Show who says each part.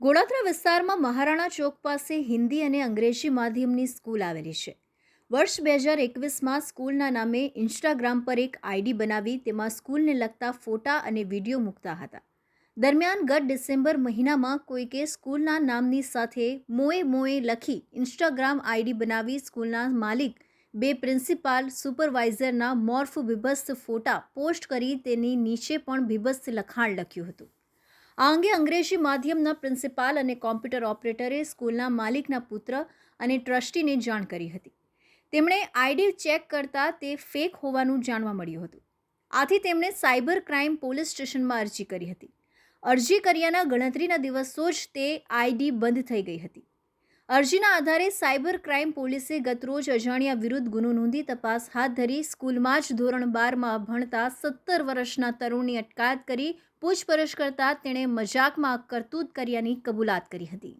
Speaker 1: ગોળાદરા વિસ્તારમાં મહારાણા ચોક પાસે હિન્દી અને અંગ્રેજી માધ્યમની સ્કૂલ આવેલી છે. વર્ષ બે હજાર એકવીસમાં સ્કૂલના નામે ઇન્સ્ટાગ્રામ પર એક આઈડી બનાવી તેમાં સ્કૂલને લગતા ફોટા અને વીડિયો મૂકતા હતા. દરમિયાન ગત ડિસેમ્બર મહિનામાં કોઈકે સ્કૂલના નામની સાથે મોએ મોએ લખી ઇન્સ્ટાગ્રામ આઈડી બનાવી સ્કૂલના માલિક, બે પ્રિન્સિપાલ, સુપરવાઇઝરના મોર્ફ બીભત્સ ફોટા પોસ્ટ કરી તેની નીચે પણ બીભત્સ લખાણ લખ્યું હતું. આ અંગે અંગ્રેજી માધ્યમના પ્રિન્સિપાલ અને કોમ્પ્યુટર ઓપરેટરે સ્કૂલના માલિકના પુત્ર અને ટ્રસ્ટીને જાણ કરી હતી. તેમણે આઈડી ચેક કરતા તે ફેક હોવાનું જાણવા મળ્યું હતું. આથી તેમણે સાયબર ક્રાઇમ પોલીસ સ્ટેશનમાં અરજી કરી હતી. અરજી કર્યાના ગણતરીના દિવસો જ તે આઈડી બંધ થઈ ગઈ હતી. અરજીના આધારે સાયબર ક્રાઇમ પોલીસે ગતરોજ અજાણ્યા વિરુદ્ધ ગુનો નોંધી તપાસ હાથ ધરી સ્કૂલમાં જ ધોરણ બારમાં ભણતા સત્તર વર્ષના તરુણની અટકાયત કરી પૂછપરછ કરતા તેણે મજાકમાં કરતૂત કર્યાની કબૂલાત કરી હતી.